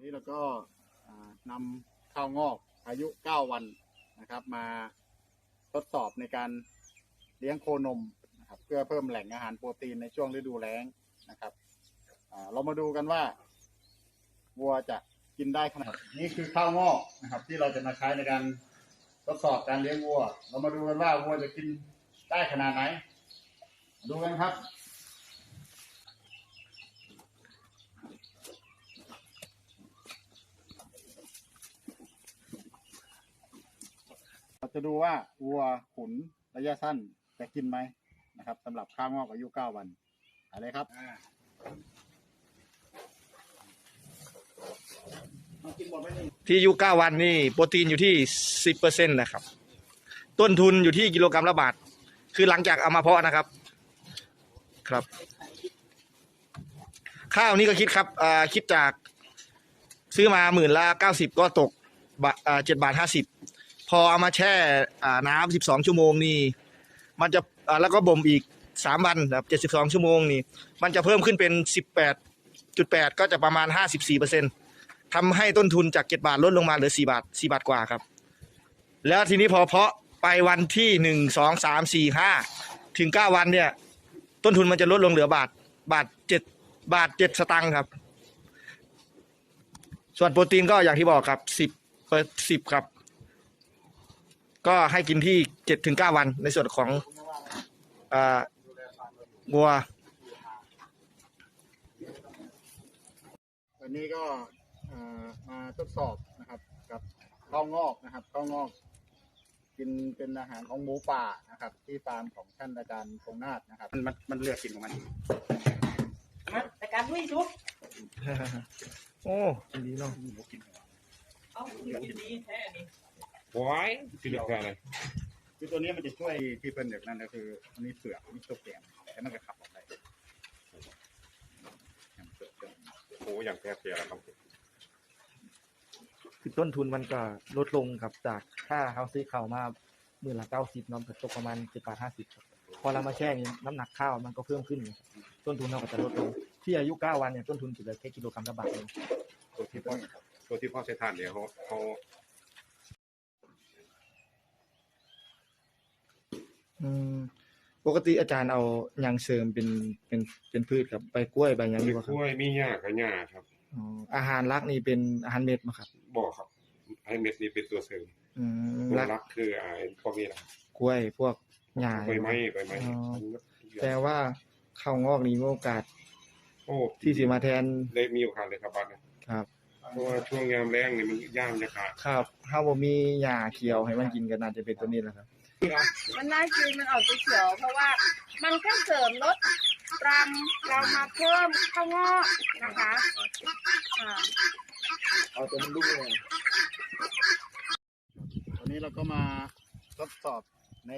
นี้เราก็อ่านำข้าวงอกอายุ 9 วันนะครับ มาทดสอบในการเลี้ยงโคนมนะครับ เพื่อเพิ่มแหล่งอาหารโปรตีนในช่วงฤดูแล้งนะครับเรามาดูกันว่าวัวจะกินได้ขนาดนี่คือข้าวงอกนะครับ ที่เราจะมาใช้ในการทดสอบการเลี้ยงวัว เรามาดูกันว่าวัวจะกินได้ขนาดไหน ดูกันครับ เรา จะดูว่าวัวขุนระยะสั้นจะกินไหมนะครับสำหรับข้าวงอกอายุ9วันอะไรครับเอากินหมดไหมนี่ที่อายุเก้าวันนี่โปรตีนอยู่ที่สิบเปอร์เซ็นต์นะครับ ต้นทุนอยู่ที่กิโลกรัมละบาท คือหลังจากเอามาเพาะนะครับ ครับ ข้าวนี่ก็คิดครับอ่าคิดจากซื้อมาหมื่นละเก้าสิบก็ตกบาทเจ็ดบาทห้าสิบ พอเอามาแช่อ่าน้ำสิบสองชั่วโมงนี่มันจะอ่าแล้วก็บ่มอีกสามวันแบบเจ็ดสิบสองชั่วโมงนี่มันจะเพิ่มขึ้นเป็นสิบแปดจุดแปดก็จะประมาณห้าสิบสี่เปอร์เซ็นต์ทำให้ต้นทุนจากเจ็ดบาทลดลงมาเหลือสี่บาทสี่บาทกว่าครับ แล้วทีนี้พอเพาะไปวันที่หนึ่งสองสามสี่ห้าถึงเก้าวันเนี่ย ต้นทุนมันจะลดลงเหลือบาทบาทเจ็ดบาทเจ็ดสตังค์ครับ ส่วนโปรตีนก็อย่างที่บอกครับสิบเปอร์สิบครับ ก็ให้กินที่เจ็ดถึงเก้าวันในส่วนของอ่าวัว วันนี้ก็เอ่อมาทดสอบนะครับกับข้าวงอกนะครับข้าวงอกกินเป็นอาหารของหมูป่านะครับ ที่ฟาร์มของท่านอาจารย์พงนาฏนะครับมันมันมันเลือกกินของมันมาแต่การด้วยชุบโอ้ดีเนาะเอาอยู่ดีแท้นี่ ว้ายคือเรื่องอะไรคือตัวนี้มันจะช่วยที่เป็นแบบนั้นก็คืออันนี้เปลือกอันนี้ตัวแกมแต่มันก็ขับออกไปเปลือกเปลือกโอ้อย่างแท้เสียแล้วครับคือต้นทุนมันก็ลดลงครับจากถ้าเขาซื้อข้าวมาหมื่นละเก้าสิบน้องก็ตกประมาณเจ็ดบาทห้าสิบพอเรามาแช่นี่น้ำหนักข้าวมันก็เพิ่มขึ้นไงต้นทุนเราก็จะลดลง ที่อายุเก้าวันเนี่ยต้นทุนจะเหลือแค่กิโลกรัมละบาทเองตัวที่พ่อตัวที่พ่อใช้ทานเนี่ยเขาเขา อืมปกติอาจารย์เอาหยังเสริมเป็นเป็นเป็นพืชครับใบกล้วยใบหยังดีกว่าคกรับล้วยมีหญ้ากับหญ้าครับอ๋ออาหารหลักนี่เป็นอาหารเม็ดมาครับบอกครับ ให้เม็ดนี้เป็นตัวเสริมอืมตัวหลักรักคือไอ้พวกนี้นะกล้วยพวกหญ้า ใบไม้ใบไม้อ๋อ แต่ว่าข้าวงอกนี่มีโอกาสโอ้ที่สิมาแทนได้มีโอกาสเลยครับบ้านเนี่ยครับ เพราะว่าช่วงยามแรงนี่มันย่างจะขาด ครับถ้าบ่มีหญ้าเขียวให้มันกินก็น่าจะเป็นตัวนี้แหละครับ มันน่ากินมันออกเขียวเพราะว่ามันแค่เสริมลดปรำเรามาเพิ่มข้าวงอกนะคะอ่าเอาตัวมันลูกเลยวันนี้เราก็มาทดสอบใน